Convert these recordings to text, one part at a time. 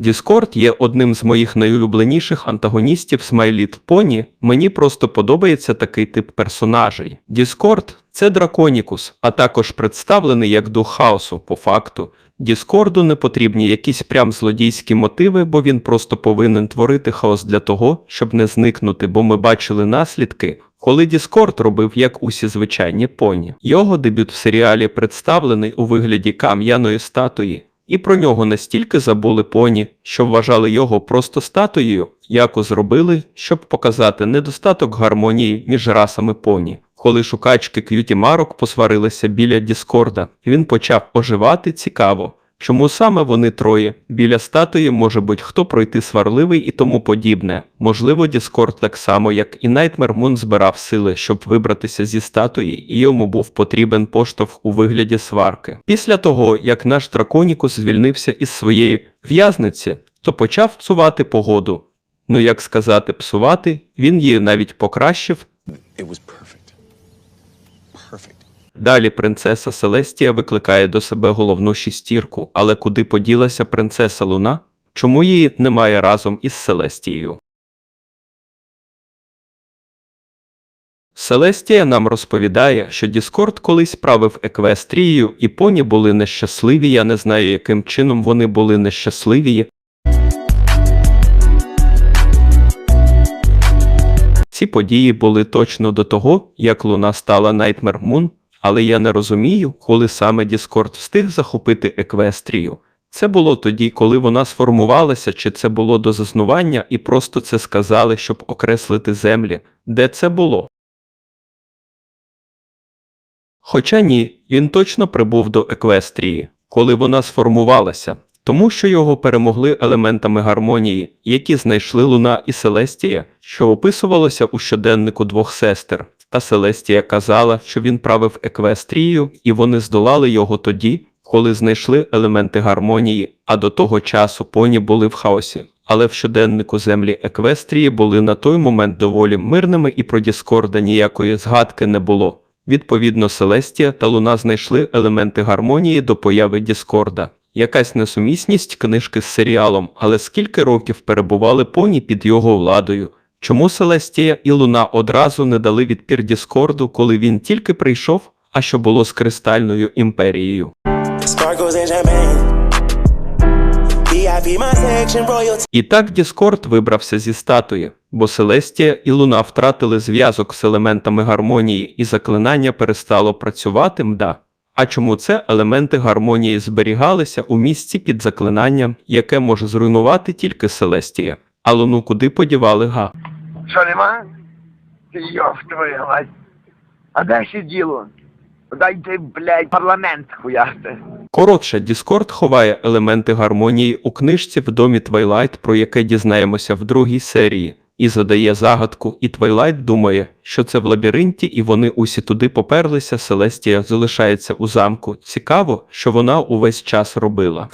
Discord є одним з моїх найулюбленіших антагоністів Little Pony. Мені просто подобається такий тип персонажей. Discord – це драконікус, а також представлений як дух хаосу по факту. Діскорду не потрібні якісь прям злодійські мотиви, бо він просто повинен творити хаос для того, щоб не зникнути, бо ми бачили наслідки, коли Діскорд робив як усі звичайні поні. Його дебют в серіалі представлений у вигляді кам'яної статуї, і про нього настільки забули поні, що вважали його просто статуєю, яку зробили, щоб показати недостаток гармонії між расами поні. Коли шукачки к'юті марок посварилися біля Діскорда, він почав оживати цікаво. Чому саме вони троє? Біля статуї може будь-хто пройти сварливий і тому подібне. Можливо, Діскорд так само, як і Найтмер Мун збирав сили, щоб вибратися зі статуї, і йому був потрібен поштовх у вигляді сварки. Після того, як наш драконікус звільнився із своєї в'язниці, то почав псувати погоду. Ну як сказати, псувати, він її навіть покращив, It was perfect. Далі принцеса Селестія викликає до себе головну шістірку, але куди поділася принцеса Луна? Чому її немає разом із Селестією? Селестія нам розповідає, що Діскорд колись правив Еквестрією, і поні були нещасливі. Я не знаю, яким чином вони були нещасливі. Ці події були точно до того, як Луна стала Найтмер Мун, але я не розумію, коли саме Діскорд встиг захопити Еквестрію. Це було тоді, коли вона сформувалася, чи це було до заснування і просто це сказали, щоб окреслити землі, де це було. Хоча ні, він точно прибув до Еквестрії, коли вона сформувалася, тому що його перемогли елементами гармонії, які знайшли Луна і Селестія, що описувалося у щоденнику двох сестер. Та Селестія казала, що він правив Еквестрією, і вони здолали його тоді, коли знайшли елементи гармонії, а до того часу поні були в хаосі. Але в щоденнику землі Еквестрії були на той момент доволі мирними і про Діскорда ніякої згадки не було. Відповідно, Селестія та Луна знайшли елементи гармонії до появи Діскорда. Якась несумісність книжки з серіалом, але скільки років перебували поні під його владою. Чому Селестія і Луна одразу не дали відпір Діскорду, коли він тільки прийшов, а що було з кристальною імперією? І так Діскорд вибрався зі статуї, бо Селестія і Луна втратили зв'язок з елементами гармонії, і заклинання перестало працювати мда. А чому це елементи гармонії зберігалися у місці під заклинанням, яке може зруйнувати тільки Селестія? А Луну куди подівали га? Що нема? Йоф твою мать. А де ще діло? Дайте, блядь, парламент хуяти. Коротше, Діскорд ховає елементи гармонії у книжці в домі Твайлайт, про яке дізнаємося в другій серії, і задає загадку, і Твайлайт думає, що це в лабіринті, і вони усі туди поперлися, Селестія залишається у замку. Цікаво, що вона увесь час робила.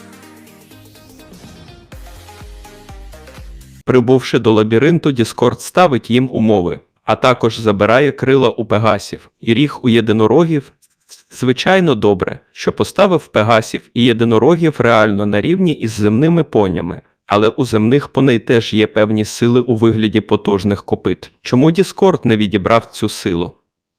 Прибувши до лабіринту, Діскорд ставить їм умови, а також забирає крила у пегасів і ріг у єдинорогів. Звичайно, добре, що поставив пегасів і єдинорогів реально на рівні із земними понями, але у земних поней теж є певні сили у вигляді потужних копит. Чому Діскорд не відібрав цю силу?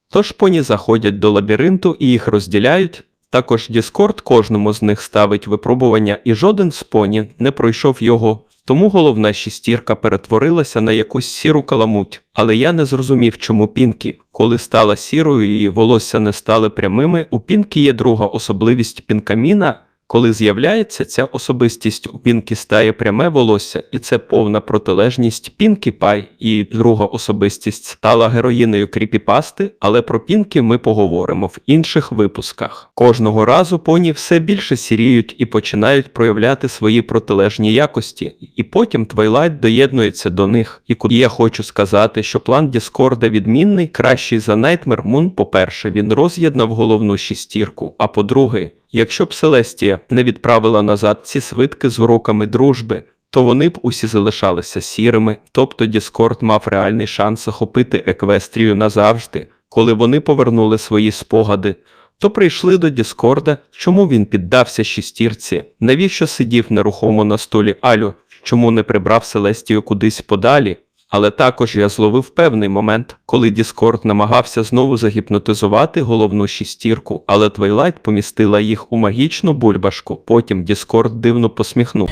Тож поні заходять до лабіринту і їх розділяють. Також Діскорд кожному з них ставить випробування, і жоден з поні не пройшов його. Тому головна шістірка перетворилася на якусь сіру каламуть. Але я не зрозумів, чому Пінкі, коли стала сірою, її волосся не стали прямими. У Пінкі є друга особливість Пінкаміна. Коли з'являється ця особистість, у Пінкі стає пряме волосся, і це повна протилежність Пінкі Пай. І друга особистість стала героїнею кріпіпасти, але про Пінкі ми поговоримо в інших випусках. Кожного разу поні все більше сіріють і починають проявляти свої протилежні якості, і потім Твайлайт доєднується до них. І куди я хочу сказати, що план Діскорда відмінний, кращий за Найтмер Мун. По-перше, він роз'єднав головну шістірку, а по-друге, Якщо б Селестія не відправила назад ці свитки з уроками дружби, то вони б усі залишалися сірими, тобто Діскорд мав реальний шанс захопити Еквестрію назавжди, коли вони повернули свої спогади. то прийшли до Діскорда, чому він піддався шістірці, навіщо сидів нерухомо на столі Алю, чому не прибрав Селестію кудись подалі. Але також я зловив певний момент, коли Діскорд намагався знову загіпнотизувати головну шістірку, але Твайлайт помістила їх у магічну бульбашку. Потім Діскорд дивно посміхнув.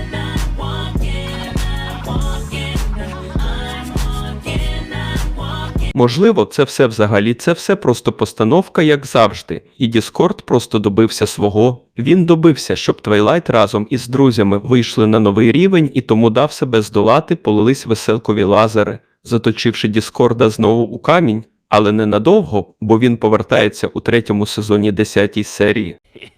Можливо, це все взагалі це все просто постановка, як завжди, і Діскорд просто добився свого. Він добився, щоб Твайлайт разом із друзями вийшли на новий рівень і тому дав себе здолати, полились веселкові лазери, заточивши Діскорда знову у камінь, але ненадовго, бо він повертається у третьому сезоні 10 серії.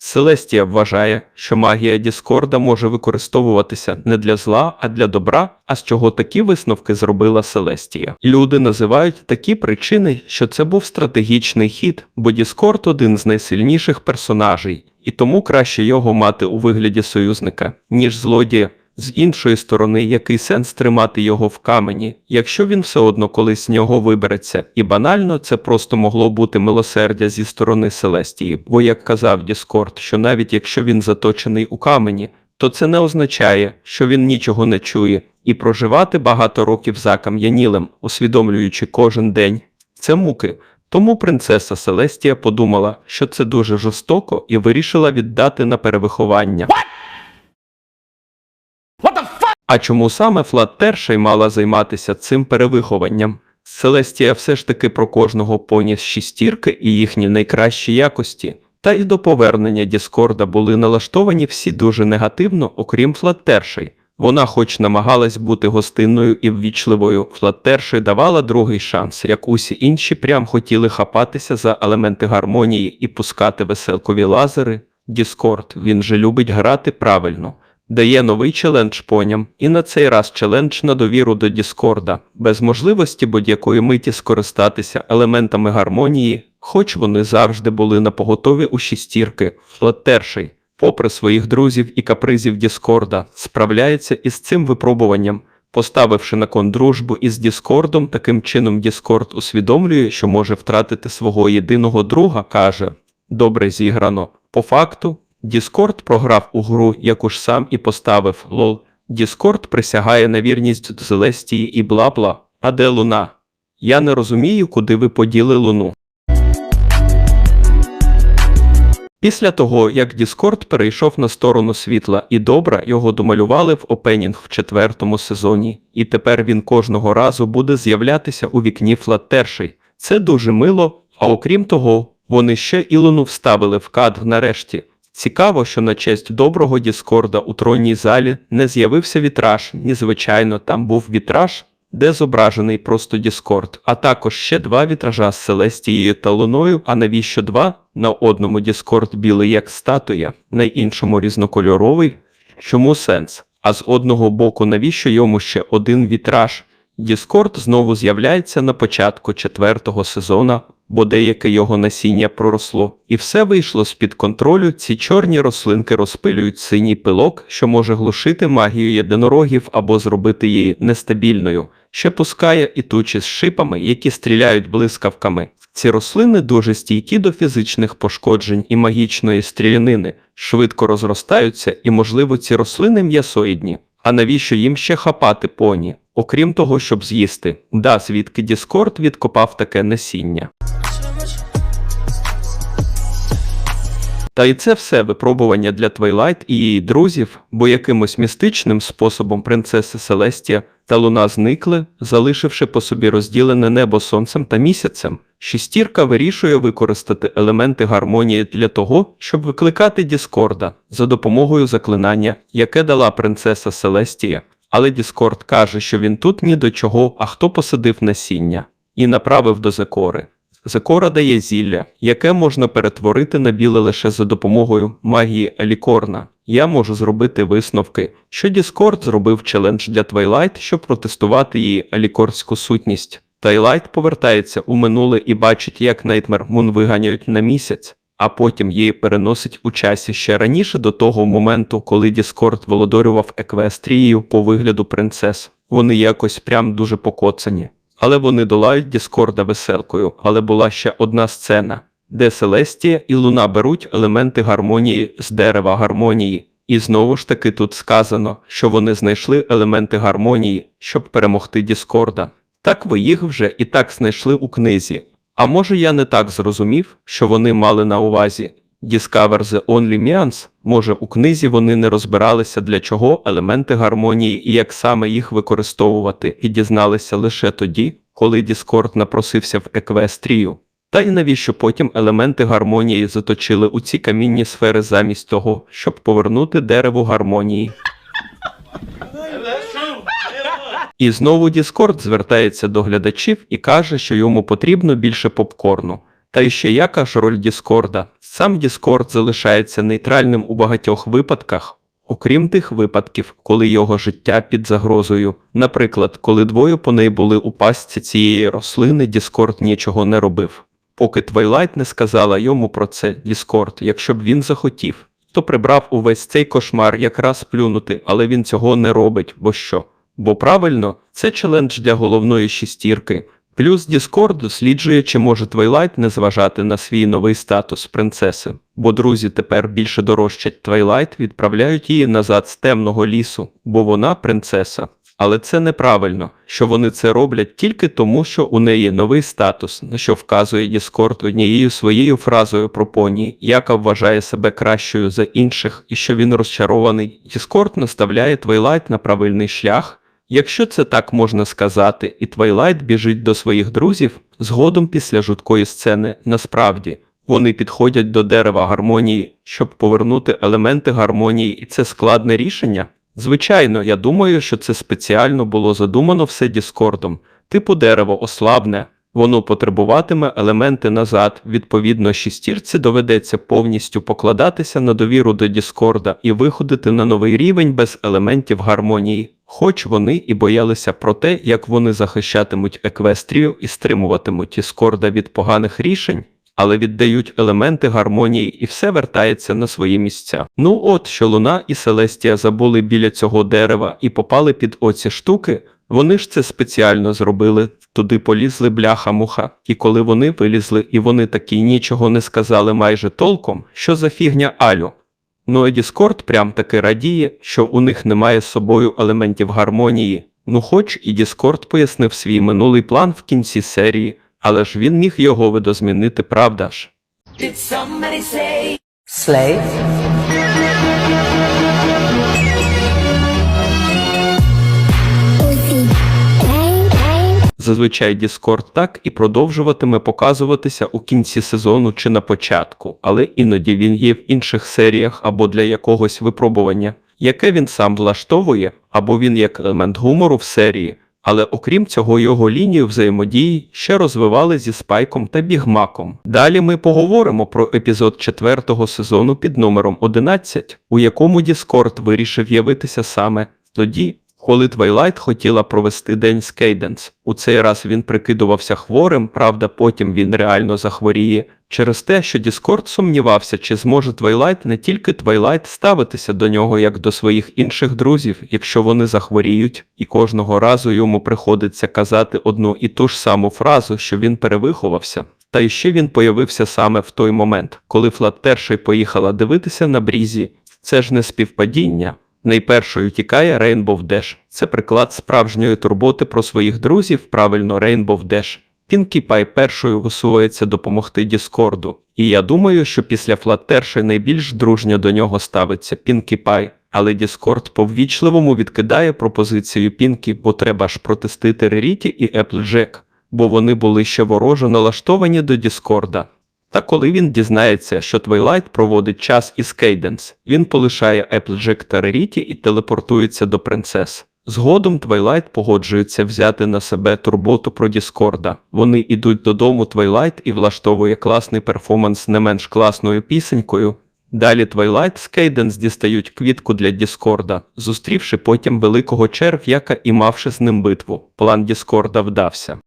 Селестія вважає, що магія Діскорда може використовуватися не для зла, а для добра, а з чого такі висновки зробила Селестія. Люди називають такі причини, що це був стратегічний хід, бо Діскорд один з найсильніших персонажей, і тому краще його мати у вигляді союзника, ніж злодія. З іншої сторони, який сенс тримати його в камені, якщо він все одно колись з нього вибереться, і банально це просто могло бути милосердя зі сторони Селестії, бо як казав Діскорд, що навіть якщо він заточений у камені, то це не означає, що він нічого не чує, і проживати багато років закам'янілим, усвідомлюючи кожен день, це муки. Тому принцеса Селестія подумала, що це дуже жорстоко, і вирішила віддати на перевиховання. А чому саме Флаттерша й мала займатися цим перевихованням? Селестія все ж таки про кожного поніс шістірки і їхні найкращі якості. Та й до повернення Діскорда були налаштовані всі дуже негативно, окрім Флаттершей. Вона хоч намагалась бути гостинною і ввічливою, Флаттерші давала другий шанс, як усі інші прям хотіли хапатися за елементи гармонії і пускати веселкові лазери. Діскорд, він же любить грати правильно. Дає новий челендж поням, і на цей раз челендж на довіру до Діскорда, без можливості будь-якої миті скористатися елементами гармонії, хоч вони завжди були на поготові у шістірки. Флаттерший, попри своїх друзів і капризів Діскорда, справляється із цим випробуванням. Поставивши на кон дружбу із Діскордом, таким чином Діскорд усвідомлює, що може втратити свого єдиного друга, каже Добре зіграно. По факту, Діскорд програв у гру, яку ж сам і поставив лол. Діскорд присягає на вірність Зелестії і бла-бла. А де луна? Я не розумію, куди ви поділи луну. Після того, як Діскорд перейшов на сторону світла і добра, його домалювали в опенінг в четвертому сезоні, і тепер він кожного разу буде з'являтися у вікні Флаттершей. Це дуже мило, а окрім того, вони ще і луну вставили в кадр нарешті. Цікаво, що на честь доброго Діскорда у тронній залі не з'явився вітраж, ні звичайно, там був вітраж, де зображений просто Діскорд, а також ще два вітража з Селестією та Луною, а навіщо два? На одному Діскорд білий як статуя, на іншому різнокольоровий. Чому сенс? А з одного боку, навіщо йому ще один вітраж? Діскорд знову з'являється на початку четвертого сезона, бо деяке його насіння проросло, і все вийшло з-під контролю. Ці чорні рослинки розпилюють синій пилок, що може глушити магію єдинорогів або зробити її нестабільною. Ще пускає і тучі з шипами, які стріляють блискавками. Ці рослини дуже стійкі до фізичних пошкоджень і магічної стрілянини, швидко розростаються, і, можливо, ці рослини м'ясоїдні. А навіщо їм ще хапати поні? Окрім того, щоб з'їсти, да, звідки Діскорд відкопав таке насіння. Та і це все випробування для Твайлайт і її друзів, бо якимось містичним способом принцеси Селестія та Луна зникли, залишивши по собі розділене небо сонцем та місяцем. Шістірка вирішує використати елементи гармонії для того, щоб викликати Діскорда за допомогою заклинання, яке дала принцеса Селестія. Але Діскорд каже, що він тут ні до чого, а хто посадив насіння, і направив до Зекори. Зекора дає зілля, яке можна перетворити на біле лише за допомогою магії Елікорна. Я можу зробити висновки, що Діскорд зробив челендж для Твайлайт, щоб протестувати її елікорську сутність. Твайлайт повертається у минуле і бачить, як Найтмер Мун виганяють на місяць, а потім її переносить у часі ще раніше до того моменту, коли Діскорд володарював Еквестрією по вигляду принцес. Вони якось прям дуже покоцані. Але вони долають Діскорда веселкою. Але була ще одна сцена. де Селестія і Луна беруть елементи гармонії з дерева гармонії. І знову ж таки тут сказано, що вони знайшли елементи гармонії, щоб перемогти Діскорда. Так ви їх вже і так знайшли у книзі. А може я не так зрозумів, що вони мали на увазі Discover the Only Means? Може у книзі вони не розбиралися для чого елементи гармонії і як саме їх використовувати, і дізналися лише тоді, коли Діскорд напросився в еквестрію. Та й навіщо потім елементи гармонії заточили у ці камінні сфери замість того, щоб повернути дереву гармонії. І знову Діскорд звертається до глядачів і каже, що йому потрібно більше попкорну. Та ще яка ж роль Діскорда? Сам Діскорд залишається нейтральним у багатьох випадках, окрім тих випадків, коли його життя під загрозою. Наприклад, коли двоє по неї були у пастці цієї рослини, Діскорд нічого не робив. Поки Твайлайт не сказала йому про це Діскорд, якщо б він захотів, то прибрав увесь цей кошмар якраз плюнути, але він цього не робить, бо що? Бо правильно, це челендж для головної шістірки. Плюс Discord досліджує, чи може Твайлайт не зважати на свій новий статус принцеси, бо друзі тепер більше дорожчать Твайлайт, відправляють її назад з темного лісу, бо вона принцеса. Але це неправильно, що вони це роблять тільки тому, що у неї новий статус, на що вказує Discord однією своєю фразою про поні, яка вважає себе кращою за інших, і що він розчарований. Discord наставляє Твайлайт на правильний шлях. Якщо це так можна сказати, і Твайлайт біжить до своїх друзів, згодом після жуткої сцени, насправді, вони підходять до дерева гармонії, щоб повернути елементи гармонії, і це складне рішення. Звичайно, я думаю, що це спеціально було задумано все Діскордом. Типу дерево ослабне, воно потребуватиме елементи назад. Відповідно, шістірці доведеться повністю покладатися на довіру до Діскорда і виходити на новий рівень без елементів гармонії. Хоч вони і боялися про те, як вони захищатимуть еквестрію і стримуватимуть Діскорда від поганих рішень, але віддають елементи гармонії і все вертається на свої місця. Ну от, що Луна і Селестія забули біля цього дерева і попали під оці штуки, вони ж це спеціально зробили, туди полізли бляха-муха, і коли вони вилізли, і вони такі нічого не сказали майже толком, що за фігня Алю. Ну і Діскорд прям таки радіє, що у них немає з собою елементів гармонії. Ну хоч і Діскорд пояснив свій минулий план в кінці серії, але ж він міг його видозмінити, правда ж? Slave? Зазвичай Discord так і продовжуватиме показуватися у кінці сезону чи на початку, але іноді він є в інших серіях або для якогось випробування, яке він сам влаштовує, або він як елемент гумору в серії. Але окрім цього, його лінію взаємодії ще розвивали зі Спайком та Бігмаком. Далі ми поговоримо про епізод четвертого сезону під номером 11, у якому Discord вирішив явитися саме тоді, коли Твайлайт хотіла провести день з Кейденс. У цей раз він прикидувався хворим, правда, потім він реально захворіє. Через те, що Діскорд сумнівався, чи зможе Твайлайт не тільки Твайлайт ставитися до нього як до своїх інших друзів, якщо вони захворіють, і кожного разу йому приходиться казати одну і ту ж саму фразу, що він перевиховався. Та іще він появився саме в той момент, коли Флаттершей поїхала дивитися на брізі. Це ж не співпадіння. Найпершою тікає Rainbow Dash. Це приклад справжньої турботи про своїх друзів, правильно Rainbow Dash. Пінкі Пай першою висувається допомогти Діскорду. І я думаю, що після Флаттерши найбільш дружньо до нього ставиться Пінкі Пай. Але Діскорд по-ввічливому відкидає пропозицію Пінкі, бо треба ж протестити Реріті і Applejack, бо вони були ще ворожо налаштовані до Діскорда. Та коли він дізнається, що Твайлайт проводить час із Кейденс, він полишає Applejack та Реріті і телепортується до принцес. Згодом Твайлайт погоджується взяти на себе турботу про Діскорда. Вони йдуть додому Твайлайт і влаштовує класний перформанс не менш класною пісенькою. Далі Твайлайт з Кейденс дістають квітку для Діскорда, зустрівши потім великого черв'яка і мавши з ним битву. План Діскорда вдався.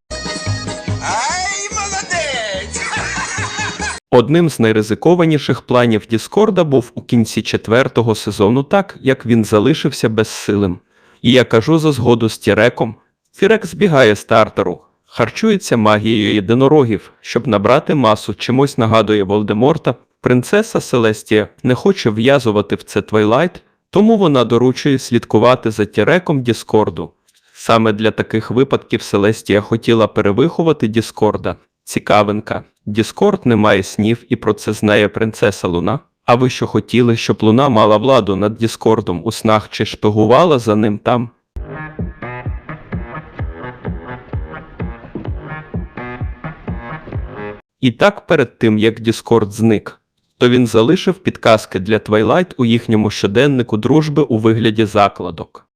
Одним з найризикованіших планів Діскорда був у кінці четвертого сезону так, як він залишився безсилим. І я кажу за згоду з Тіреком. Тірек збігає стартеру, харчується магією єдинорогів, щоб набрати масу, чимось нагадує Волдеморта. Принцеса Селестія не хоче в'язувати в це Твайлайт, тому вона доручує слідкувати за Тіреком Діскорду. Саме для таких випадків Селестія хотіла перевиховати Діскорда. Цікавинка. Діскорд не має снів і про це знає принцеса Луна. А ви що хотіли, щоб Луна мала владу над Діскордом у снах чи шпигувала за ним там? І так перед тим, як Діскорд зник, то він залишив підказки для Твайлайт у їхньому щоденнику дружби у вигляді закладок.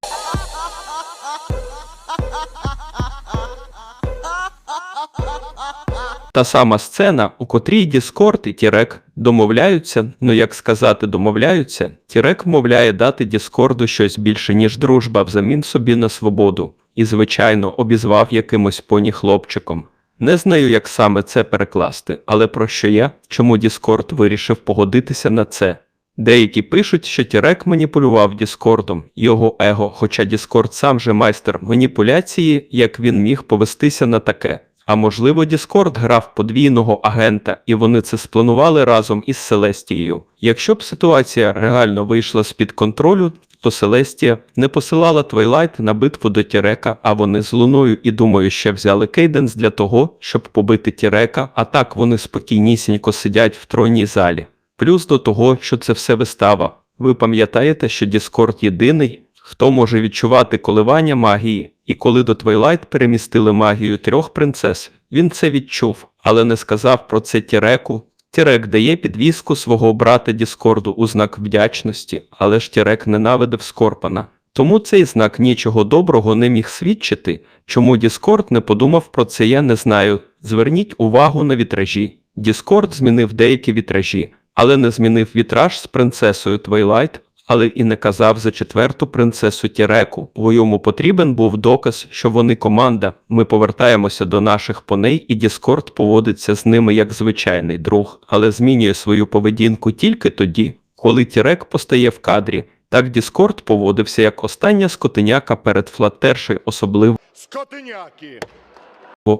Та сама сцена, у котрій Діскорд і Тірек домовляються, ну як сказати, домовляються, Тірек вмовляє дати Діскорду щось більше, ніж дружба взамін собі на свободу, і, звичайно, обізвав якимось поні хлопчиком. Не знаю, як саме це перекласти, але про що я, чому Діскорд вирішив погодитися на це. Деякі пишуть, що Тірек маніпулював Діскордом, його его, хоча Діскорд сам же майстер маніпуляції, як він міг повестися на таке. А можливо, Діскорд грав подвійного агента, і вони це спланували разом із Селестією. Якщо б ситуація реально вийшла з-під контролю, то Селестія не посилала Твайлайт на битву до Тірека, а вони з Луною і думаю, ще взяли Кейденс для того, щоб побити Тірека, а так вони спокійнісінько сидять в тронній залі. Плюс до того, що це все вистава. Ви пам'ятаєте, що Діскорд єдиний, хто може відчувати коливання магії, і коли до Твайлайт перемістили магію трьох принцес, він це відчув, але не сказав про це Тіреку. Тірек дає підвіску свого брата Діскорду у знак вдячності, але ж Тірек ненавидив Скорпана. Тому цей знак нічого доброго не міг свідчити. Чому Діскорд не подумав про це, я не знаю. Зверніть увагу на вітражі. Діскорд змінив деякі вітражі, але не змінив вітраж з принцесою Твайлайт, але і не казав за четверту принцесу Тіреку, бо йому потрібен був доказ, що вони команда. Ми повертаємося до наших поней, і Діскорд поводиться з ними як звичайний друг, але змінює свою поведінку тільки тоді, коли Тірек постає в кадрі. Так Діскорд поводився як остання скотиняка перед Флаттершею, особливо Скотиняки!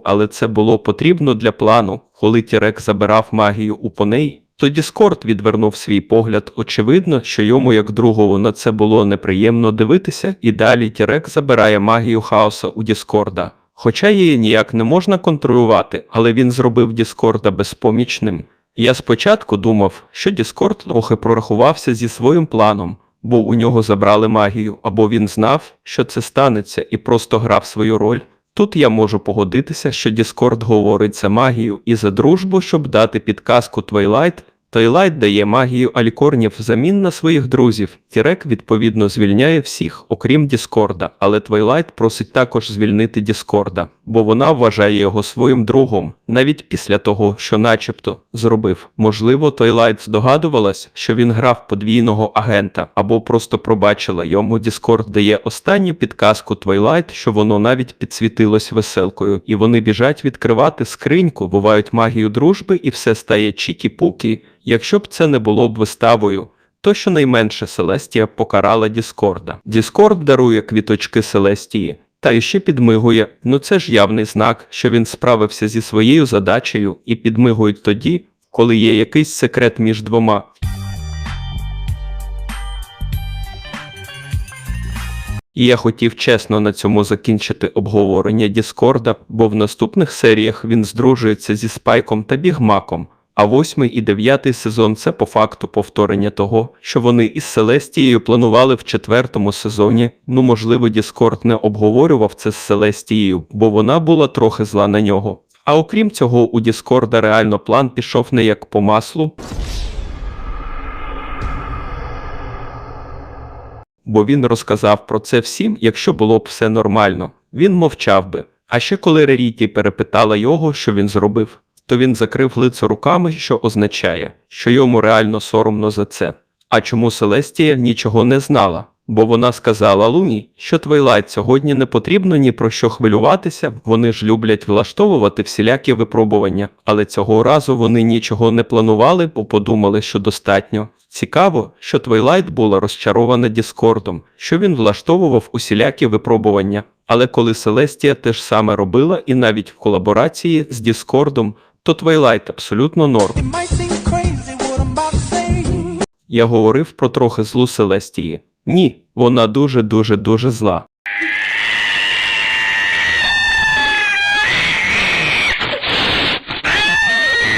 Але це було потрібно для плану. Коли Тірек забирав магію у поней, то Діскорд відвернув свій погляд. Очевидно, що йому як другову на це було неприємно дивитися, і далі Тірек забирає магію хаоса у Діскорда. Хоча її ніяк не можна контролювати, але він зробив Діскорда безпомічним. Я спочатку думав, що Діскорд трохи прорахувався зі своїм планом, бо у нього забрали магію, або він знав, що це станеться, і просто грав свою роль. Тут я можу погодитися, що Діскорд говорить за магію і за дружбу, щоб дати підказку Twilight. Twilight дає магію алікорнів взамін на своїх друзів. Тірек відповідно звільняє всіх, окрім Діскорда, але Твайлайт просить також звільнити Діскорда, бо вона вважає його своїм другом, навіть після того, що начебто зробив. Можливо, Твайлайт здогадувалась, що він грав подвійного агента, або просто пробачила йому. Діскорд дає останню підказку Твайлайт, що воно навіть підсвітилось веселкою, і вони біжать відкривати скриньку, бувають магію дружби, і все стає чікі-пукі. Якщо б це не було б виставою, то щонайменше Селестія покарала Діскорда. Діскорд дарує квіточки Селестії. Та іще підмигує, ну це ж явний знак, що він справився зі своєю задачею і підмигують тоді, коли є якийсь секрет між двома. І я хотів чесно на цьому закінчити обговорення Діскорда, бо в наступних серіях він здружується зі Спайком та Бігмаком. А восьмий і дев'ятий сезон це по факту повторення того, що вони із Селестією планували в четвертому сезоні. Ну, можливо, Діскорд не обговорював це з Селестією, бо вона була трохи зла на нього. А окрім цього, у Діскорда реально план пішов не як по маслу. Бо він розказав про це всім, якщо було б все нормально. Він мовчав би. А ще коли Реріті перепитала його, що він зробив, то він закрив лице руками, що означає, що йому реально соромно за це. А чому Селестія нічого не знала? Бо вона сказала Луні, що Твайлайт сьогодні не потрібно ні про що хвилюватися, вони ж люблять влаштовувати всілякі випробування, але цього разу вони нічого не планували, бо подумали, що достатньо. Цікаво, що Твайлайт була розчарована Діскордом, що він влаштовував усілякі випробування, Але коли Селестія теж саме робила і навіть в колаборації з Діскордом, то Твайлайт абсолютно норм. Я говорив про трохи злу Селестії. Ні, вона дуже дуже зла.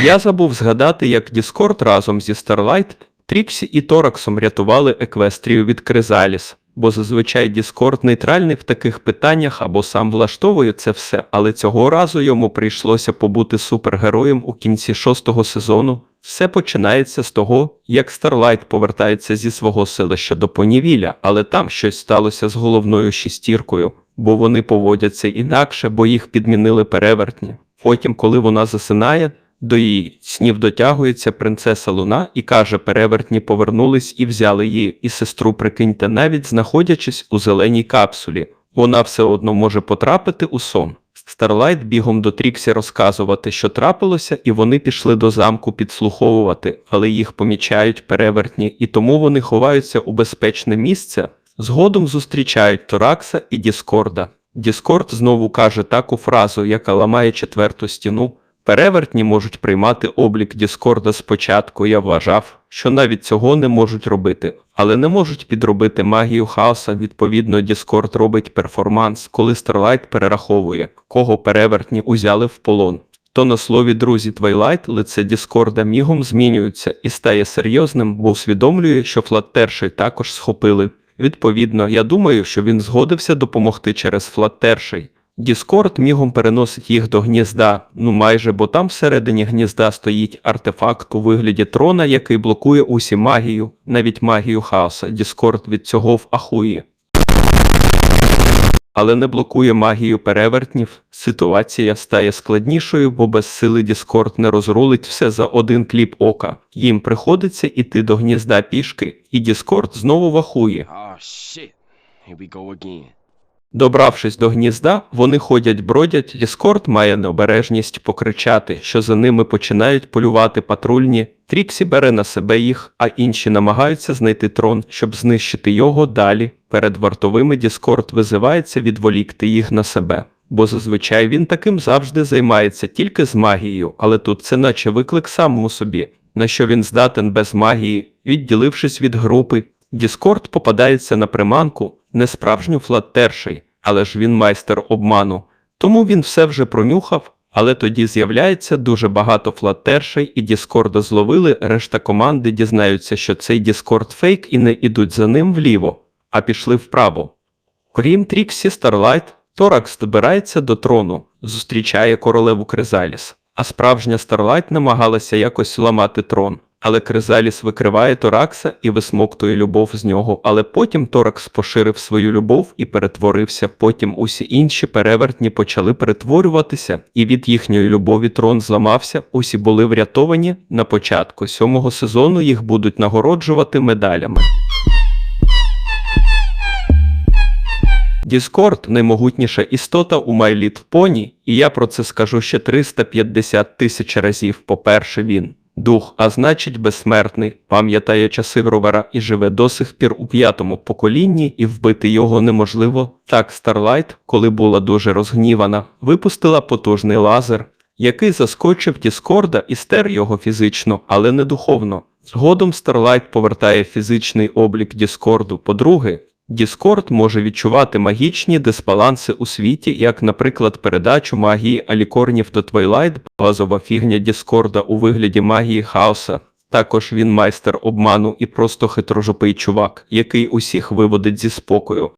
Я забув згадати, як Діскорд разом зі Starlight, Тріксі і Тораксом рятували Еквестрію від Кризаліс, бо зазвичай Діскорд нейтральний в таких питаннях або сам влаштовує це все, але цього разу йому прийшлося побути супергероєм у кінці шостого сезону. Все починається з того, як Старлайт повертається зі свого селища до Понівіля, але там щось сталося з головною шістіркою, бо вони поводяться інакше, бо їх підмінили перевертні. Потім, коли вона засинає, до її снів дотягується принцеса Луна і каже, перевертні повернулись і взяли її і сестру, прикиньте, навіть знаходячись у зеленій капсулі, вона все одно може потрапити у сон. Старлайт бігом до Тріксі розказувати, що трапилося, і вони пішли до замку підслуховувати, але їх помічають перевертні, і тому вони ховаються у безпечне місце. Згодом зустрічають Торакса і Діскорда. Діскорд знову каже таку фразу, яка ламає четверту стіну. Перевертні можуть приймати облік Діскорда спочатку. Я вважав, що навіть цього не можуть робити, але не можуть підробити магію хаоса. Відповідно, Діскорд робить перформанс, коли Старлайт перераховує, кого перевертні узяли в полон. То на слові друзі Твайлайт лице Діскорда мігом змінюється і стає серйозним, бо усвідомлює, що Флаттерший також схопили. Відповідно, я думаю, що він згодився допомогти через Флаттерший. Діскорд мігом переносить їх до гнізда, ну майже, бо там всередині гнізда стоїть артефакт у вигляді трона, який блокує усі магію, навіть магію хаоса. Діскорд від цього в ахуї. Але не блокує магію перевертнів. Ситуація стає складнішою, бо без сили Діскорд не розрулить все за один кліп ока. Їм приходиться іти до гнізда пішки, і Діскорд знову вахує. Oh shit. Here we go again. Добравшись до гнізда, вони ходять бродять, Діскорд має необережність покричати, що за ними починають полювати патрульні. Тріксі бере на себе їх, а інші намагаються знайти трон, щоб знищити його далі. Перед вартовими Діскорд визивається відволікти їх на себе. Бо зазвичай він таким завжди займається тільки з магією, але тут це наче виклик самому собі, на що він здатен без магії, відділившись від групи. Діскорд попадається на приманку, не справжню флаттерший, але ж він майстер обману. Тому він все вже пронюхав, але тоді з'являється дуже багато флаттершей, і Діскорда зловили, решта команди дізнаються, що цей Діскорд фейк і не ідуть за ним вліво, а пішли вправо. Крім Тріксі Старлайт, Торакс добирається до трону, зустрічає королеву Кризаліс, а справжня Старлайт намагалася якось ламати трон. Але Кризаліс викриває Торакса і висмоктує любов з нього, але потім Торакс поширив свою любов і перетворився. Потім усі інші перевертні почали перетворюватися, і від їхньої любові трон зламався. Усі були врятовані. На початку сьомого сезону їх будуть нагороджувати медалями. Діскорд наймогутніша істота у My Little Pony, і я про це скажу ще 350 тисяч разів. По-перше, він дух, а значить безсмертний, пам'ятає часи ровера і живе до сих пір у п'ятому поколінні, і вбити його неможливо. Так, Старлайт, коли була дуже розгнівана, випустила потужний лазер, який заскочив Діскорда і стер його фізично, але не духовно. Згодом Старлайт повертає фізичний облік Діскорду. По-друге, Діскорд може відчувати магічні дисбаланси у світі, як, наприклад, передачу магії алікорнів до Твайлайт, базова фігня Діскорда у вигляді магії хаоса. Також він майстер обману і просто хитрожопий чувак, який усіх виводить зі спокою.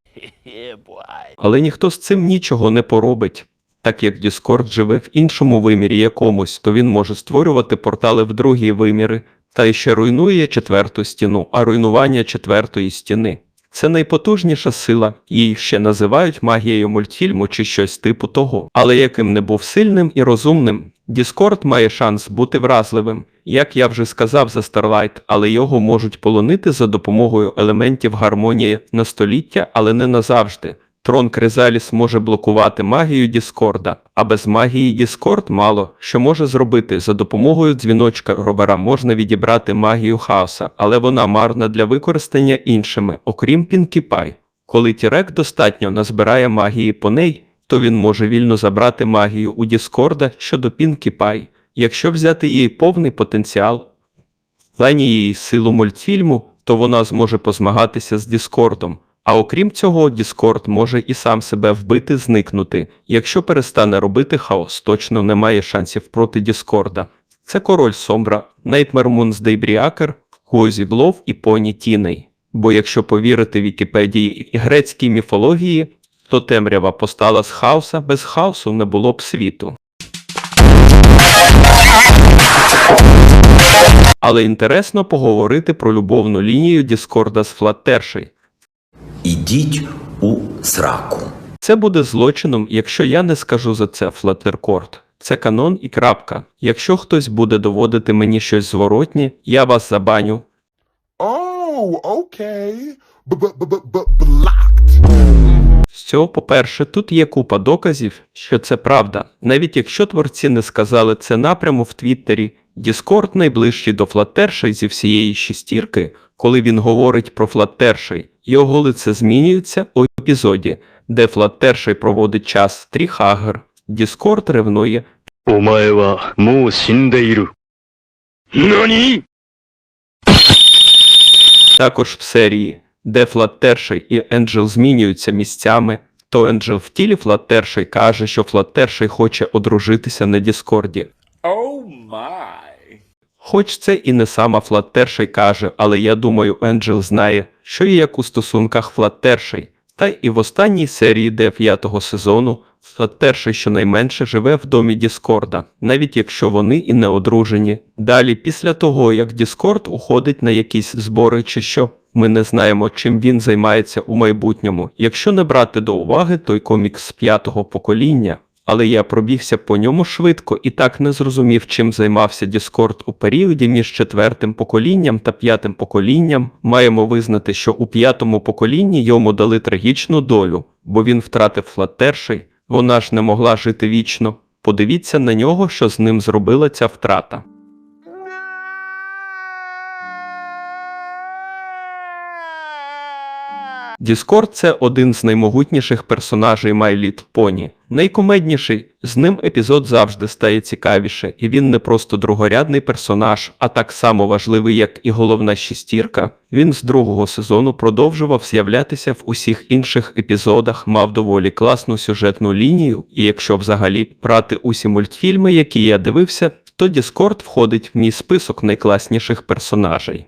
Але ніхто з цим нічого не поробить. Так як Діскорд живе в іншому вимірі якомусь, то він може створювати портали в другі виміри, та ще руйнує четверту стіну, а руйнування четвертої стіни. Це найпотужніша сила, її ще називають магією мультфільму чи щось типу того. Але яким не був сильним і розумним, Діскорд має шанс бути вразливим, як я вже сказав за Старлайт, але його можуть полонити за допомогою елементів гармонії на століття, але не назавжди. Трон Кризаліс може блокувати магію Діскорда, а без магії Діскорд мало що може зробити. За допомогою дзвіночка ровера можна відібрати магію хаоса, але вона марна для використання іншими, окрім Пінкі Пай. Коли Тірек достатньо назбирає магії по ней, то він може вільно забрати магію у Діскорда щодо Пінкі Пай. Якщо взяти її повний потенціал, в плані її силу мультфільму, то вона зможе позмагатися з Діскордом. А окрім цього, Діскорд може і сам себе вбити, зникнути. Якщо перестане робити хаос, точно немає шансів проти Діскорда. Це король Сомбра, Moon з Дейбріакер, Хозі Блов і Поні Тіней. Бо якщо повірити Вікіпедії і грецькій міфології, то темрява постала з хаоса, без хаосу не було б світу. Але інтересно поговорити про любовну лінію Діскорда з Флаттершей. Ідіть у сраку. Це буде злочином, якщо я не скажу за це Флаттеркорд. Це канон і крапка. Якщо хтось буде доводити мені щось зворотнє, я вас забаню. Okay. B-b-b-b-blocked. З цього, по-перше, тут є купа доказів, що це правда. Навіть якщо творці не сказали це напряму в Твіттері, Діскорд найближчий до Флаттершей зі всієї шістірки, коли він говорить про Флаттерший, його лице змінюється у епізоді, де Флаттерший проводить час Тріхагер. Діскорд ревнує Омаева му сіндейру. Нані? Також в серії, де Флаттерший і Енджел змінюються місцями, то Енджел в тілі Флаттерший каже, що Флаттерший хоче одружитися на Діскорді. Оу oh май! Хоч це і не сама Флаттершей каже, але я думаю, Енджел знає, що і як у стосунках Флаттершей. Та і в останній серії дев'ятого сезону Флаттершей щонайменше живе в домі Діскорда, навіть якщо вони і не одружені. Далі, після того, як Діскорд уходить на якісь збори чи що, ми не знаємо, чим він займається у майбутньому, якщо не брати до уваги той комікс п'ятого покоління. Але я пробігся по ньому швидко і так не зрозумів, чим займався Діскорд у періоді між четвертим поколінням та п'ятим поколінням. Маємо визнати, що у п'ятому поколінні йому дали трагічну долю, бо він втратив флаттерший, вона ж не могла жити вічно. Подивіться на нього, що з ним зробила ця втрата. Діскорд це один з наймогутніших персонажей Little Pony. Найкумедніший, з ним епізод завжди стає цікавіше, і він не просто другорядний персонаж, а так само важливий, як і головна шістірка. Він з другого сезону продовжував з'являтися в усіх інших епізодах, мав доволі класну сюжетну лінію, і якщо взагалі брати усі мультфільми, які я дивився, то Діскорд входить в мій список найкласніших персонажей.